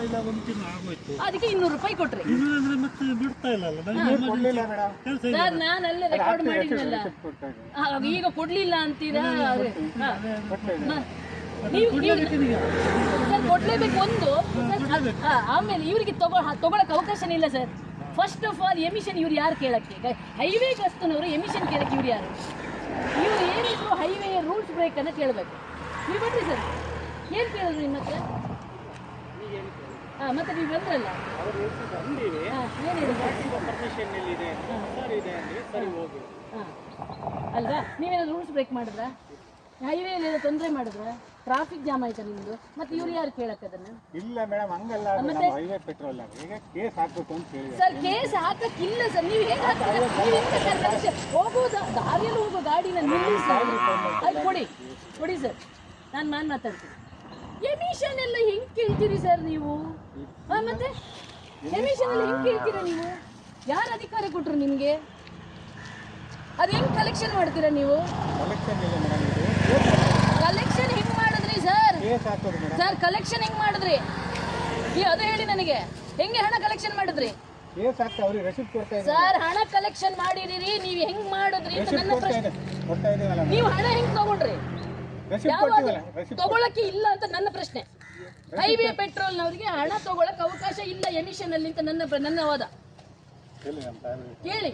ಇಲ್ಲ ಒಂದು ತಿಂಗಳು ಆಗೋಯ್ತು. ಅದಕ್ಕೆ ಇನ್ನೂರು ರೂಪಾಯಿ ಕೊಟ್ರಿ. ಅಂದ್ರೆ ಮತ್ತೆ ಬಿಡ್ತಾ ಇಲ್ಲ ಅಲ್ಲ? ನನಗೆ ಇದೆ ಸರ್ ನಾನು ಅಲ್ಲೇ? ರೆಕಾರ್ಡ್ ಮಾಡಿದ್ನಲ್ಲ. ಈಗ ಕೊಡ್ಲಿಲ್ಲ ಅಂತೀರಾ? ಅದೇ. ಹಾ. ಮ- ನೀವು ನೀವು ಸರ್ ಕೊಡ್ಲೇಬೇಕು ಒಂದು. ಸರ್, ಹಾ, ಆಮೇಲೆ ಇವರಿಗೆ ತಗೋ ತಗೊಳಕ್ ಅವಕಾಶನೇ ಇಲ್ಲ sir. First of all emission ಇವ್ರು ಯಾರು ಕೇಳಕ್ಕೆ? ಹೈವೇ ಗಸ್ತನವರು ಎಮಿಷನ್ ಕೇಳಕ್ಕೆ ಇವ್ರು ಯಾರು? ಇವ್ರು ಏನಿದ್ರು ಹೈವೇ ರೂಲ್ಸ್ ಬ್ರೇಕ್ ಅನ್ನ ಕೇಳಬೇಕು. ನೀವು ಬನ್ನಿ ಸರ್. ಏನು ಕೇಳಿದ್ರು ನಿಮ್ಮ ಹತ್ರ? ಮತ್ತೆ ನೀವು ಬಂದ್ರಲ್ಲ? ಅವರು ಬಂದಿವಿ ಪರ್ಮಿಷನ್ ಎಲ್ಲಿದೆ ಸರ್ ಇದೆ ಅಂದ್ರೆ ಸರಿ ಹೋಗಿ. ಅಲ್ವಾ? ನೀವೇನಾದ್ರು ರೂಲ್ಸ್ ಬ್ರೇಕ್ ಮಾಡಿದ್ರ? ಹೈವೇ ಏನಾದ್ರು ತೊಂದರೆ ಮಾಡಿದ್ರ? ಟ್ರಾಫಿಕ್ ಜಾಮ್ ಆಯ್ತಾ ನಿಮ್ದು? ಮತ್ತೆ ಇವ್ರು ಯಾರು ಕೇಳಕ್ಕೆ ಅದನ್ನ? ಇಲ್ಲ ಮೇಡಮ್ ಹಂಗಲ್ಲ. ನಮ್ಮ ಹೈವೇ ಪೆಟ್ರೋಲ್ ಈಗ ಕೇಸ್ ಹಾಕ್ಬೇಕು ಅಂತ ಹೇಳಿ ಸರ್ ಕೇಸ್ ಹಾಕಕ್ಕಿಲ್ಲ ಸರ್. ನೀವು ಹೇಗೆ ಹಾಕ್ತೀರಾ? ನೀವು ಎಂತ ಹೋಗೋ ದಾ- ದಾರಿಯಲ್ಲಿ ಹೋಗೋ ಗಾಡಿನ ನಿಲ್ಲಿಸಿ. ಅದು ಕೊಡಿ. ಕೊಡಿ ಸರ್. ನಾನು ನಾನು ಮಾತಾಡ್ತೀನಿ. ಎಮಿಷನ್ ಎಲ್ಲ ಹೆಂಗ್ ಕೇಳ್ತೀರಿ ಸರ್ ನೀವು? ಮತ್ತೆ? ಎಮಿಷನ್ ಎಲ್ಲ ಹೆಂಗ್ ಕೇಳ್ತೀರಾ ನೀವು? ಯಾರು ಅಧಿಕಾರ ಕೊಟ್ರು ನಿಮ್ಗೆ? ಅದು ಹೆಂಗ್ ಕಲೆಕ್ಷನ್ ಮಾಡ್ತೀರಾ ನೀವು? ಕಲೆಕ್ಷನ್ ಇಲ್ಲ ಮೇಡಮ್ ಇದು. ಕಲೆಕ್ಷನ್ ಹೆಂಗ್ ಮಾಡಿದ್ರಿ ಸರ್? ಕೇಸ್ ಹಾಕೋದು ಮೇಡಮ್ ಸರ್ ಕಲೆಕ್ಷನ್ ಹೆಂಗ್ ಮಾಡಿದ್ರಿ? ಈ ಅದು ಹೇಳಿ ನನಗೆ. ಹೆಂಗೆ ಹಣ ಕಲೆಕ್ಷನ್ ಮಾಡಿದ್ರಿ? ಕೇಸ್ ಹಾಕ್ತಾ ಅವ್ರಿಗೆ ರೆಸಿಪ್ಟ್ ಕೊಡ್ತಾ ಇದ್ದೀನಿ. ಸರ್ ಹಣ ಕಲೆಕ್ಷನ್ ಮಾಡಿದಿರಿ ನೀವು ಹೆಂಗ್ ಮಾಡಿದ್ರಿ ಅಂತ ನನ್ನ ಕೊಡ್ತಾ ಪ್ರಶ್ನೆ. ಇದೆ ಕೊಡ್ತಾ ಇದೀವಲ್ಲ ನೀವು ಹಣ ಹೆಂಗ್ ತಗೊಂಡ್ರಿ? ಯಾವಾಗ ತಗೊಳಕ್ಕೆ ಇಲ್ಲ ಅಂತ ನನ್ನ ಪ್ರಶ್ನೆ. ಹೈವೇ ಪೆಟ್ರೋಲ್ನವರಿಗೆ ಹಣ ತಗೊಳಕ್ ಅವಕಾಶ ಇಲ್ಲ ಎಮಿಷನ್ ಅಲ್ಲಿ ಅಂತ ನನ್ನ ನನ್ನ ವಾದ? ಕೇಳಿ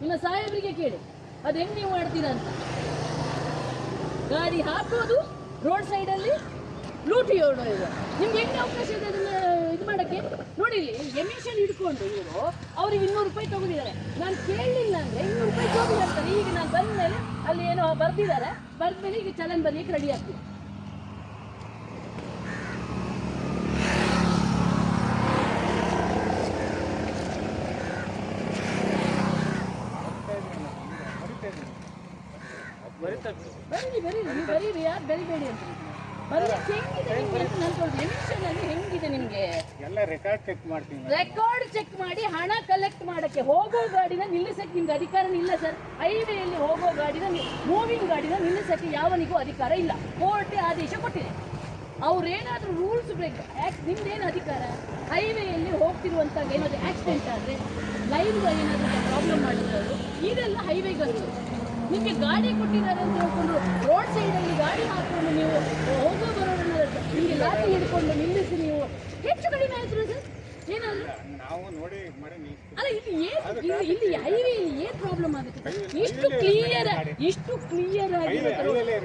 ನಿಮ್ಮ ಸಾಹೇಬರಿಗೆ. ಕೇಳಿ. ಅದು ಹೆಂಗ್ ನೀವು ಮಾಡ್ತೀರಾ ಅಂತ. ಗಾಡಿ ಹಾಕೋದು ರೋಡ್ ಸೈಡ್ ಅಲ್ಲಿ ಲೂಟಿ ಹೊಡೋದು ನಿಮ್ಗೆ ಹೆಂಗೆ ಅವಕಾಶ ಇದೆ ಅದನ್ನ ಇದು ಮಾಡಕ್ಕೆ ನೋಡಿ ಎಮಿಷನ್ ಹಿಡ್ಕೊಂಡು ಇವರು ಅವ್ರಿಗೆ ಇನ್ನೂರು ರೂಪಾಯಿ ತಗೊಂಡಿದ್ದಾರೆ. ನಾನು ಕೇಳಲಿಲ್ಲ ಅಂದರೆ ಇನ್ನೂರು ರೂಪಾಯಿ ತಗೊಂಡಿರ್ತಾರೆ ಈಗ ನಾನು ಬಂದ ಮೇಲೆ ಅಲ್ಲಿ ಏನೋ ಬರ್ದಿದ್ದಾರೆ. ಬರ್ದ ಮೇಲೆ ಈಗ ಚಲನ್ ಬರ್ಲಿಕ್ಕೆ ರೆಡಿ ಆಗ್ತೀನಿ. ಬರೀರಿ ಬರೀರಿ ಯಾರು ಬೆಳಿಬೇಡಿ ಅಂತ. ಬರೀ ಹೆಂಗಿದೆ ನಾನು ಎಮಿಷನ್ ಅಲ್ಲಿ ಹೆಂಗಿದೆ? ನಿಮ್ಗೆ ರೆಕಾರ್ಡ್ ಚೆಕ್ ಮಾಡಿ ಹಣ ಕಲೆಕ್ಟ್ ಮಾಡಕ್ಕೆ ಹೋಗೋ ಗಾಡಿನ ನಿಲ್ಲಿಸಕ್ಕೆ ನಿಮ್ಗೆ ಅಧಿಕಾರ ಇಲ್ಲ ಸರ್ ಹೈವೇಯಲ್ಲಿ ಹೋಗೋ ಗಾಡಿನ ಮೂವಿಂಗ್ ಗಾಡಿನ ನಿಲ್ಲಿಸಕ್ಕೆ ಯಾವನಿಗೂ ಅಧಿಕಾರ ಇಲ್ಲ. ಕೋರ್ಟ್ ಆದೇಶ ಕೊಟ್ಟಿದೆ. ಅವ್ರೇನಾದ್ರೂ ರೂಲ್ಸ್ ಬ್ರೇಕ್ ನಿಮ್ದೇನು ಅಧಿಕಾರ? ಹೈವೇಯಲ್ಲಿ ಹೋಗ್ತಿರುವಂತ ಏನಾದ್ರು ಆಕ್ಸಿಡೆಂಟ್ ಆದ್ರೆ ಲೈವ್ ಏನಾದ್ರೂ ಪ್ರಾಬ್ಲಮ್ ಮಾಡಿದ್ರು ಇದೆಲ್ಲ ಹೈವೇಗಂತೂ ನಿಮಗೆ ಗಾಡಿ ಕೊಟ್ಟಿದ್ದಾರೆ ಅಂತ ಹೇಳ್ಕೊಂಡು ರೋಡ್ ಸೈಡಲ್ಲಿ ಗಾಡಿ ಹಾಕೊಂಡು ನೀವು ಹೋಗೋ ಬರೋರನ್ನ ನಿಮಗೆ ಲಾಠಿ ಹಿಡ್ಕೊಂಡು ನಿಲ್ಲಿಸಿ ಹೆಚ್ಚು ಕಡಿಮೆ ಆಯ್ತು ಸರ್ ಏನಾದ್ರು? ನಾವು ನೋಡಿ. ಅಲ್ಲ ಇಲ್ಲಿ ಏನ್ ಇಲ್ಲಿ ಇಲ್ಲಿ ಹೈವೇ ಏನ್ ಪ್ರಾಬ್ಲಮ್ ಆಗುತ್ತೆ? ಇಷ್ಟು ಕ್ಲಿಯರ್ ಇಷ್ಟು ಕ್ಲಿಯರ್ ಆಗಿ.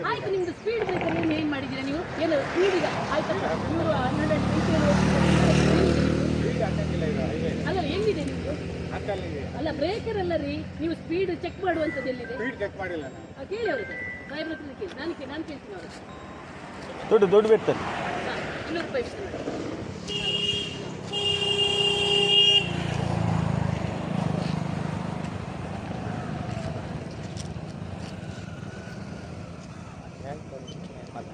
ಆಯ್ತು ನಿಮ್ದು ಸ್ಪೀಡ್ ಬ್ರೇಕರ್ ಏನು ಏನ್ ಮಾಡಿದ್ದೀರಾ ನೀವು? ಏನು ಸ್ಪೀಡ್ ಈಗ? ಆಯ್ತಾ? ಇವರು ಹನ್ನೆರಡು ಅಲ್ಲ ಎಲ್ಲಿದೆ ನಿಮ್ದು? ಅಲ್ಲ ಬ್ರೇಕರ್ ಅಲ್ಲ ರೀ. ನೀವು ಸ್ಪೀಡ್ ಚೆಕ್ ಮಾಡುವಂಥದ್ದು ಎಲ್ಲಿದೆ? ಸ್ಪೀಡ್ ಚೆಕ್ ಮಾಡಿಲ್ಲ ಕೇಳಿ ಅವ್ರಿಗೆ. ಸಾಹೇಬ್ರ ಹತ್ರ ಕೇಳಿ. ನಾನು ಕೇ- ನಾನು ಕೇಳ್ತೀನಿ ಅವ್ರಿಗೆ. ದುಡ್ಡು ದುಡ್ಡು ಬಿಡ್ತಾರೆ ಇನ್ನೂರು ರೂಪಾಯಿ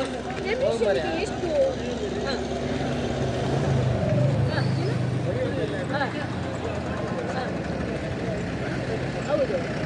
ಸರ್ ಎಮಿಷನ್ಗೆ ಎಷ್ಟು. ಹೌದು.